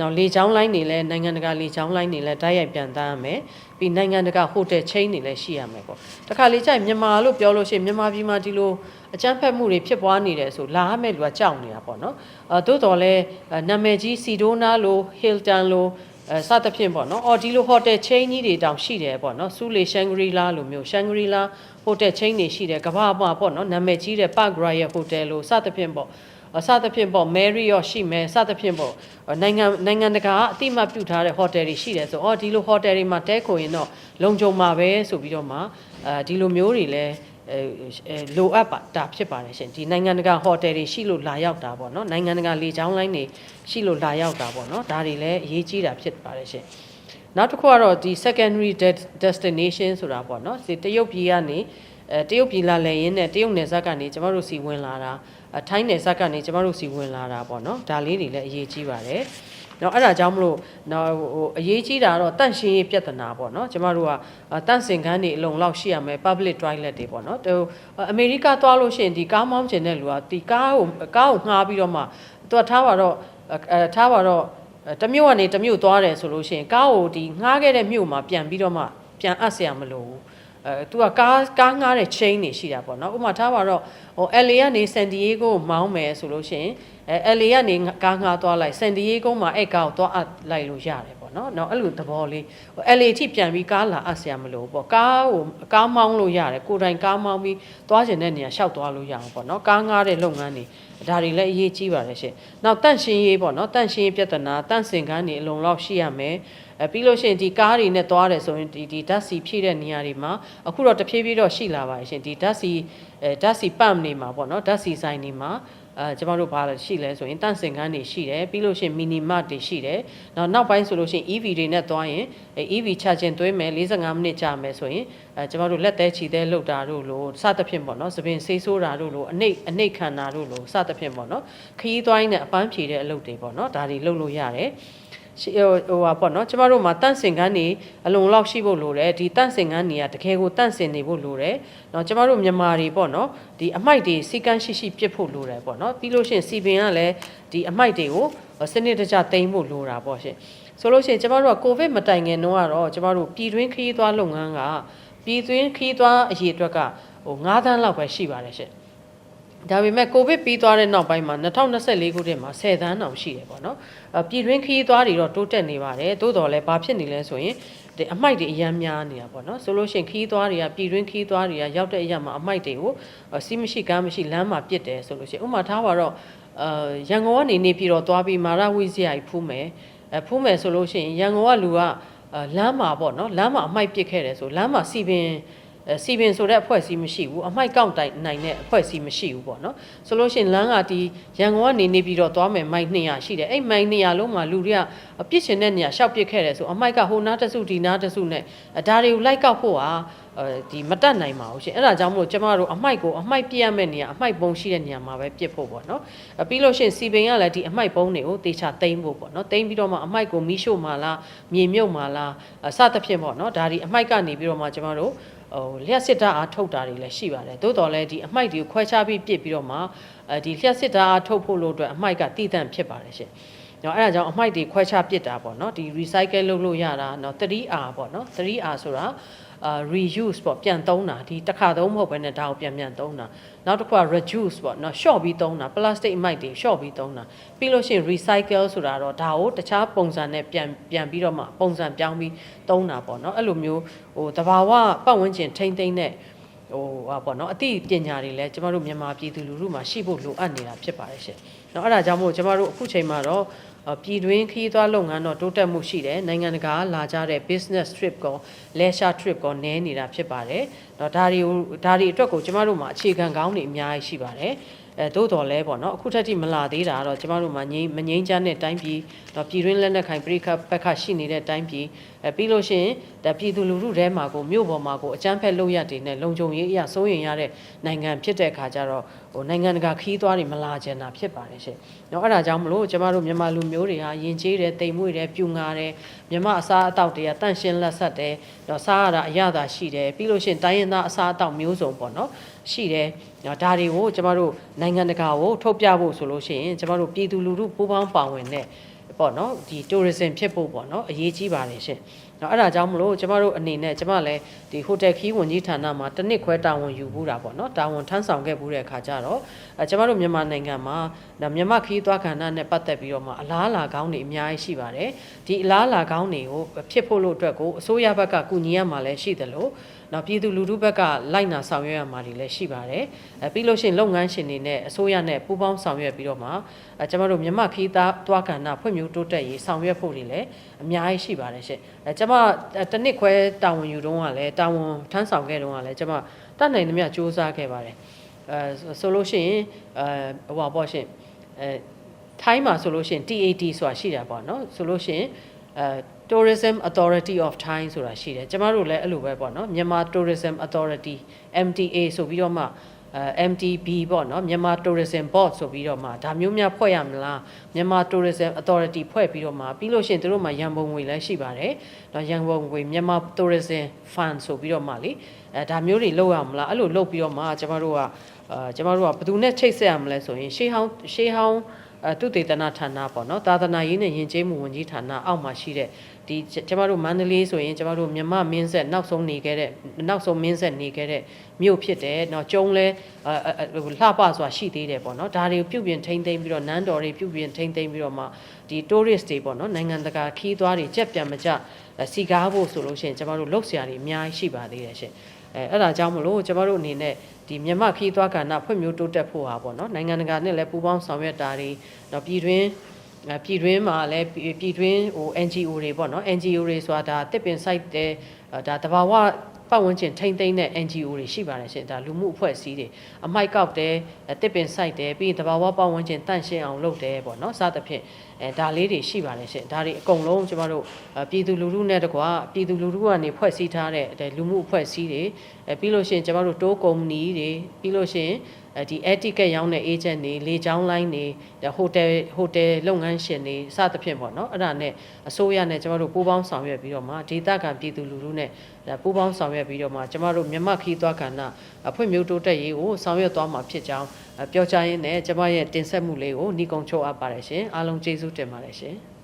နောက်လေချောင်းလိုင်းတွေလည်းနိုင်ငံတကာလေချောင်းလိုင်းတွေလည်းတိုက်ရိုက်ပြန်သားရမယ်ပြီးနိုင်ငံတကာဟိုတယ်ချိန်းတွေလည်းရှိရမယ်ပေါ့တခါလေကျရင်မြန်မာလို့ပြောလို့ရှိရင်မြန်မာပြည်မှာဒီလိုအကြမ်းဖက်မှုတွေဖြစ်ပွားနေတယ်ဆိုလာရမယ့်လူကကြောက်နေတာပေါ့နော်အဲသို့တော်လည်းအဲနာမည်ကြီးစီဒိုနာလိုဟီလ်တန်လိုအဲစသဖြင့်ပေါ့နော်အော်ဒီလိုဟိုတယ်ချိန်းကြီးတွေတောင်ရှိတယ်ပေါ့နော်ဆူလီရှန်ဂရီလာလိုမျိုးရှန်ဂရီလာဟိုတယ်ချိန်းတွေရှိတယ်ကမ္ဘာမှာပေါ့နော်နာမည်ကြီးတဲ့ပဂရာရဲ့ဟိုတယ်လိုစသဖြင့်ပေါ့ အစသဖြင့်ပေါ့မယ်ရီရောရှိမယ်စသဖြင့်ပေါ့နိုင်ငံနိုင်ငံတကာအတိအမတ်ပြုထားတဲ့ဟိုတယ်တွေရှိတယ်ဆိုတော့ဒီလိုဟိုတယ်တွေမှာတဲခိုရင်တော့လုံခြုံမှာပဲဆိုပြီးတော့မှအဲဒီလိုမျိုးတွေလည်းအဲအဲလိုအပ်ပါတာဖြစ်ပါတယ်ရှင်ဒီနိုင်ငံတကာဟိုတယ်တွေရှိလို့လာရောက်တာပေါ့နော်နိုင်ငံတကာလေကြောင်းလိုင်းတွေရှိလို့လာရောက်တာပေါ့နော်ဒါတွေလည်းအရေးကြီးတာဖြစ်ပါတယ်ရှင်နောက်တစ်ခုကတော့ဒီ secondary de- destination ဆိုတာပေါ့နော်ဒီတရုတ်ပြည်ကနေအဲတရုတ်ပြည်လာလည်ရင်းနဲ့တရုတ်နယ်စပ်ကနေကျမတို့စီဝင်လာတာအ ထိုင်းနယ်စပ်ကနေကျမတို့စီဝင်လာတာပေါ့နော်ဒါလေးတွေလည်းအရေးကြီးပါတယ်။နော်အဲ့ဒါကြောင့်မလို့နော်ဟိုအရေးကြီးတာကတော့တန့်ရှင်းရေးပြဿနာပေါ့နော်ကျမတို့ကတန့်စင်ခန်းတွေအလုံလောက်ရှိရမယ် public toilet တွေပေါ့နော်ဟိုအမေရိကသွားလို့ရှိရင်ဒီကားမောင်းကျင်တဲ့လူကဒီကားကိုကားကိုငှားပြီးတော့မှသူကထားပါတော့အဲထားပါတော့တမျိုးကနေတမျိုးသွားတယ်ဆိုလို့ရှိရင်ကားကိုဒီငှားခဲ့တဲ့မြို့မှာပြန်ပြီးတော့မှပြန်အပ်เสียမလို့ဘူး အဲသူကကားကားငှားတဲ့ chain တွေရှိတာပေါ့နော်ဥပမာထားပါတော့ဟို LA ကနေ San Diego ကိုမောင်းမယ်ဆိုလို့ရှိရင်အဲ LA ကနေကားငှားသွားလိုက် San Diego မှာအဲ့ကားကိုသွားအပ်လိုက်လို့ရတယ် ပေါ့နော်တော့အဲ့လိုသဘောလေး LA ထိပြန်ပြီးကားလာအပ်ဆရာမလို့ပေါ့ကားကိုကားမောင်းလို့ရတယ်ကိုယ်တိုင်ကားမောင်းပြီးသွားကျင်တဲ့နေရာလျှောက်သွားလို့ရအောင်ပေါ့နော်ကားငားတဲ့လုပ်ငန်းတွေဒါတွေလည်းအရေးကြီးပါတယ်ရှင်နောက်တန့်ရှင်းရေးပေါ့နော်တန့်ရှင်းရေးပြဿနာတန့်စင်ခန်းတွေအလုံလောက်ရှိရမယ်အဲပြီးလို့ရှိရင်ဒီကားတွေနဲ့သွားတယ်ဆိုရင်ဒီဒီဓာတ်စီဖြည့်တဲ့နေရာတွေမှာအခုတော့တဖြည်းဖြည်းတော့ရှိလာပါရှင်ဒီဓာတ်စီအဲဓာတ်စီပမ်နေမှာပေါ့နော်ဓာတ်စီဆိုင်နေမှာ အဲကျမတို့ဘာလဲရှိလဲဆိုရင်တန့်စင်ခန်းတွေရှိတယ်ပြီးလို့ရှိရင်မီနီမတ်တွေရှိတယ်နောက်နောက်ပိုင်းဆိုလို့ရှိရင် EV တွေနဲ့သွားရင်အဲ EV charging သွင်းမယ်45မိနစ်ကြာမယ်ဆိုရင်အဲကျမတို့လက်သေးချီသေးလောက်တာတို့လို့စသဖြင့်ပေါ့နော်သပင်ဆေးဆိုးတာတို့လို့အနှိတ်အနှိတ်ခံတာတို့လို့စသဖြင့်ပေါ့နော်ခရီးသွားရင်းနဲ့အပန်းဖြေတဲ့အလုပ်တွေပေါ့နော်ဒါတွေလုပ်လို့ရတယ်ရှိ ဟိုဟိုပါပေါ့နော်ကျမတို့မှာတန့်စင်ခန်းနေအလုံလောက်ရှိဖို့လိုတယ်ဒီတန့်စင်ခန်းနေကတကယ်ကိုတန့်စင်နေဖို့လိုတယ်เนาะကျမတို့မြန်မာတွေပေါ့နော်ဒီအမိုက်တွေစီကန်းရှိရှိပြစ်ဖို့လိုတယ်ပေါ့နော်ပြီးလို့ရှိရင်စီပင်ကလည်းဒီအမိုက်တွေကိုစနစ်တကျတိမ့်ဖို့လိုတာပေါ့ရှင်ဆိုလို့ရှိရင်ကျမတို့ကကိုဗစ်မတိုင်ခင်တော့ကတော့ကျမတို့ပြည်တွင်းခရီးသွားလုပ်ငန်းကပြည်တွင်းခရီးသွားအရေးအတွက်ကဟို9သန်းလောက်ပဲရှိပါတယ်ရှင် ဒါပေမဲ့ကိုဗစ်ပြီးသွားတဲ့နောက်ပိုင်းမှာ2024ခုနှစ်မှာ10သန်းတောင်ရှိတယ်ပေါ့နော်အပြည်တွင်းခရီးသွားတွေတော့တိုးတက်နေပါတယ်တိုးတော်လည်းဘာဖြစ်နေလဲဆိုရင်ဒီအမိုက်တွေအများများနေတာပေါ့နော်ဆိုလို့ရှိရင်ခရီးသွားတွေကပြည်တွင်းခရီးသွားတွေကရောက်တဲ့အရာမှာအမိုက်တွေကိုစီးမရှိကမ်းမရှိလမ်းမှာပစ်တယ်ဆိုလို့ရှိရင်ဥပမာထားပါတော့အာရန်ကုန်ကနေနေပြီးတော့သွားပြီးမာရဝိဇ္ဇာကြီးဖူးမယ်အဲဖူးမယ်ဆိုလို့ရှိရင်ရန်ကုန်ကလူကလမ်းမှာပေါ့နော်လမ်းမှာအမိုက်ပစ်ခဲ့တယ်ဆိုလမ်းမှာစီပင်အဲ စီပင်ဆိုတဲ့အဖွဲ့အစည်းမရှိဘူးအမိုက်ကောက်တိုင်နိုင်တဲ့အဖွဲ့အစည်းမရှိဘူးပေါ့နော်ဆိုလို့ရှိရင်လမ်းကဒီရန်ကုန်ကနေနေပြီးတော့သွားမယ်မိုက်200ရှိတယ်အဲ့မိုက်200လုံးမှာလူတွေကအပြစ်ရှင်တဲ့နေရာရှောက်ပစ်ခဲ့တယ်ဆိုအမိုက်ကဟိုနားတစုဒီနားတစုနဲ့ဒါတွေကိုလိုက်ကောက်ဖို့ဟာအဲဒီမတက်နိုင်ပါဘူးရှင်အဲ့ဒါကြောင့်မလို့ကျမတို့အမိုက်ကိုအမိုက်ပြစ်ရမယ့်နေရာအမိုက်ပုံရှိတဲ့နေရာမှာပဲပြစ်ဖို့ပေါ့နော်အပြီးလို့ရှိရင်စီပင်ကလည်းဒီအမိုက်ပုံတွေကိုတေချာတိမ့်ဖို့ပေါ့နော်တိမ့်ပြီးတော့မှအမိုက်ကိုမီးရှို့မှာလားမြေမြုပ်မှာလားစသဖြင့်ပေါ့နော်ဒါဒီအမိုက်ကနေပြီးတော့မှကျမတို့ ဟိုလျှက်စစ်တာအားထုတ်တာတွေလည်းရှိပါတယ်သို့တော်လည်းဒီအမိုက်တွေကိုခွဲခြားပြီးပြစ်ပြီးတော့မှအဲဒီလျှက်စစ်တာအားထုတ်ဖို့လို့အတွက်အမိုက်ကတည်တံ့ဖြစ်ပါတယ်ရှင်။ နော်အဲ့ဒါကြောင့်အမိုက်တွေခွဲခြားပစ်တာပေါ့နော်ဒီ recycle လုပ်လို့ရတာနော် 3R ပေါ့နော် 3R ဆိုတာအာ reuse ပေါ့ပြန်သုံးတာဒီတစ်ခါသုံးမဟုတ်ဘဲနဲ့ဒါကိုပြန်ပြန်သုံးတာနောက်တစ်ခုက reduce ပေါ့နော် short ပြီးသုံးတာ plastic အမိုက်တွေ short ပြီးသုံးတာပြီးလို့ရှိရင် recycle ဆိုတာတော့ဒါကိုတခြားပုံစံနဲ့ပြန်ပြန်ပြီးတော့မှပုံစံပြောင်းပြီးသုံးတာပေါ့နော်အဲ့လိုမျိုးဟိုတဘာဝပတ်ဝန်းကျင်ထိမ့်သိမ့်တဲ့ဟိုဟာပေါ့နော်အသိပညာတွေလည်းကျမတို့မြန်မာပြည်သူလူထုမှာရှိဖို့လိုအပ်နေတာဖြစ်ပါတယ်ရှင်။နော်အဲ့ဒါကြောင့်မို့ကျမတို့အခုချိန်မှာတော့ ပြည်တွင်းခရီးသွားလုပ်ငန်းတော့တိုးတက်မှုရှိတယ်နိုင်ငံတကာလာကြတဲ့ business trip ကော leisure trip ကောနည်းနေတာဖြစ်ပါတယ်။တော့ဒါတွေကိုဒါတွေအတွက်ကိုကျမတို့မှာအခြေခံကောင်းတွေအများကြီးရှိပါတယ်။ အဲသို့တော်လဲပေါ့နော်အခုထက်ထိမလာသေးတာတော့ကျမတို့မှာငိမ့်မငိမ့်ချမ်းတဲ့တိုင်းပြည်တော့ပြည်တွင်းလက်နက်ခိုင်ပြည်ခဘက်ကရှိနေတဲ့တိုင်းပြည်အဲပြီးလို့ရှိရင်ဒါပြည်သူလူထုထဲမှာကိုမြို့ပေါ်မှာကိုအကြမ်းဖက်လုပ်ရတဲ့နဲ့လုံခြုံရေးအရာစိုးရင်ရတဲ့နိုင်ငံဖြစ်တဲ့အခါကျတော့ဟိုနိုင်ငံတကာခီးသွားတွေမလာကြတာဖြစ်ပါတယ်ရှင်။နော်အဲ့ဒါကြောင့်မလို့ကျမတို့မြန်မာလူမျိုးတွေဟာယဉ်ကျေးတယ်တိမ်မွေ့တယ်ပြူငါတယ်မြမအစားအသောက်တွေကတန့်ရှင်းလက်ဆက်တယ်တော့စားရတာအရသာရှိတယ်ပြီးလို့ရှိရင်တိုင်းရင်းသားအစားအသောက်မျိုးစုံပေါ့နော် ရှိတယ်။ဒါတွေကိုကျမတို့နိုင်ငံတကာကိုထုတ်ပြဖို့ဆိုလို့ရှိရင်ကျမတို့ပြည်သူလူထုပူးပေါင်းပါဝင်တဲ့ပေါ့နော်ဒီ tourism ဖြစ်ဖို့ပေါ့နော်အရေးကြီးပါတယ်ရှင်။နော်အဲ့ဒါကြောင့်မလို့ကျမတို့အနေနဲ့ကျမလည်းဒီ hotel ခီးဝန်ကြီးဌာနမှာတစ်နှစ်ခွဲတာဝန်ယူဘူးတာပေါ့နော်တာဝန်ထမ်းဆောင်ခဲ့ဘူးတဲ့အခါကျတော့အဲကျမတို့မြန်မာနိုင်ငံမှာဒါမြန်မာခီးသွားကဏ္ဍနဲ့ပတ်သက်ပြီးတော့မှအလားအလာကောင်းတွေအများကြီးရှိပါတယ်။ဒီအလားအလာကောင်းတွေကိုဖြစ်ဖို့လို့အတွက်ကိုအစိုးရဘက်ကကူညီရမှာလည်းရှိတယ်လို့နော်ပြည်သူလူထုဘက်ကလိုက်နာဆောင်ရွက်ရမှာတွေလည်းရှိပါတယ်။အဲပြီးလို့ရှိရင်လုပ်ငန်းရှင်တွေနဲ့အစိုးရနဲ့ပူးပေါင်းဆောင်ရွက်ပြီးတော့မှအဲကျမတို့မြန်မာခီးသားသွားကဏ္ဍဖွံ့ဖြိုးတိုးတက်ရေးဆောင်ရွက်ဖို့တွေလည်းအများကြီးရှိပါတယ်ရှင့်။အဲကျမတစ်နှစ်ခွဲတာဝန်ယူတော့ကလည်းတာဝန်ထမ်းဆောင်ခဲ့တော့ကလည်းကျမတတ်နိုင်သမျှစူးစမ်းခဲ့ပါတယ်။အဲဆိုလို့ရှိရင်အဲဟိုပါပေါ့ရှင့်အဲထိုင်းမှာဆိုလို့ရှိရင် TAT ဆိုတာရှိတာပေါ့နော်ဆိုလို့ရှိရင်အဲ Tourism Authority of Thai ဆိုတာရှိတယ်ကျမတို့လည်းအဲ့လိုပဲပေါ့နော်မြန်မာ Tourism Authority MTA ဆိုပြီးတော့မှအဲ MTB ပေါ့နော်မြန်မာ Tourism Board ဆိုပြီးတော့မှဒါမျိုးများဖွဲ့ရမလားမြန်မာ Tourism Authority ဖွဲ့ပြီးတော့မှပြီးလို့ရှိရင်တို့မှရန်ပုံငွေလည်းရှိပါတယ်။တော့ရန်ပုံငွေမြန်မာ Tourism Fund ဆိုပြီးတော့မှလေအဲဒါမျိုးတွေလုပ်ရမလားအဲ့လိုလုပ်ပြီးတော့မှကျမတို့ကအာကျမတို့ကဘယ်သူနဲ့ချိတ်ဆက်ရမလဲဆိုရင်ရှေးဟောင်းရှေးဟောင်းအဲသူတေသနာဌာနပေါ့နော်သာသနာရေးနဲ့ယဉ်ကျေးမှုဝန်ကြီးဌာနအောက်မှာရှိတဲ့ ဒီကျမတို့မန္တလေးဆိုရင်ကျမတို့မြမမင်းဆက်နောက်ဆုံးနေခဲ့တဲ့နောက်ဆုံးမင်းဆက်နေခဲ့တဲ့မြို့ဖြစ်တယ်။တော့ကျုံလဲလှပဆိုတာရှိသေးတယ်ပေါ့နော်။ဒါတွေပြုပြင်ထိမ့်သိမ့်ပြီးတော့နန်းတော်တွေပြုပြင်ထိမ့်သိမ့်ပြီးတော့မှဒီ tourist တွေပေါ့နော်နိုင်ငံတကာခီးသွားတွေကြက်ပြန်မကြစီကားဖို့ဆိုလို့ရှိရင်ကျမတို့လောက်စရာတွေအများကြီးရှိပါသေးတယ်ရှင်။အဲအဲ့ဒါကြောင့်မလို့ကျမတို့အနေနဲ့ဒီမြန်မာခီးသွားကဏ္ဍဖွံ့ဖြိုးတိုးတက်ဖို့ဟာပေါ့နော်နိုင်ငံတကာနဲ့လည်းပူးပေါင်းဆောင်ရွက်တာတွေတော့ပြည်တွင်း ပြည်တွင်းမှာလည်းပြည်တွင်းဟို NGO တွေပေါ့နော် NGO တွေဆိုတာဒါတစ်ပင် site တဲ့ဒါတဘာဝပတ်ဝန်းကျင်ထိမ့်သိမ့်တဲ့ NGO တွေရှိပါတယ်ရှင်ဒါလူမှုအဖွဲ့အစည်းတွေအမိုက်ကောက်တယ်တစ်ပင် site တယ်ပြီးရင်တဘာဝပတ်ဝန်းကျင်တန့်ရှင်းအောင်လုပ်တယ်ပေါ့နော်စသဖြင့်အဲဒါလေးတွေရှိပါတယ်ရှင်ဒါတွေအကုန်လုံးကျမတို့ပြည်သူလူထုနဲ့တကွာပြည်သူလူထုကနေဖွဲ့စည်းထားတဲ့လူမှုအဖွဲ့အစည်းတွေအဲပြီးလို့ရှိရင်ကျမတို့တိုးကုမ္ပဏီတွေပြီးလို့ရှိရင်အဲ ဒီ etiquette ရောင်းတဲ့ agent တွေလေချောင်းလိုင်းတွေဟိုတယ်ဟိုတယ်လုပ်ငန်းရှင်တွေစသဖြင့်ပေါ့နော်အဲ့ဒါနဲ့အစိုးရနဲ့ကျမတို့ပူးပေါင်းဆောင်ရွက်ပြီးတော့မှဒေသခံပြည်သူလူထုနဲ့ပူးပေါင်းဆောင်ရွက်ပြီးတော့မှကျမတို့မြမခီးသွားကဏ္ဍဖွံ့ဖြိုးတိုးတက်ရေးကိုဆောင်ရွက်သွားမှာဖြစ်ကြောင်းပြောကြားရင်းနဲ့ကျမရဲ့တင်ဆက်မှုလေးကိုညီကုံချုပ်အပ်ပါတယ်ရှင်အားလုံးကျေးဇူးတင်ပါတယ်ရှင်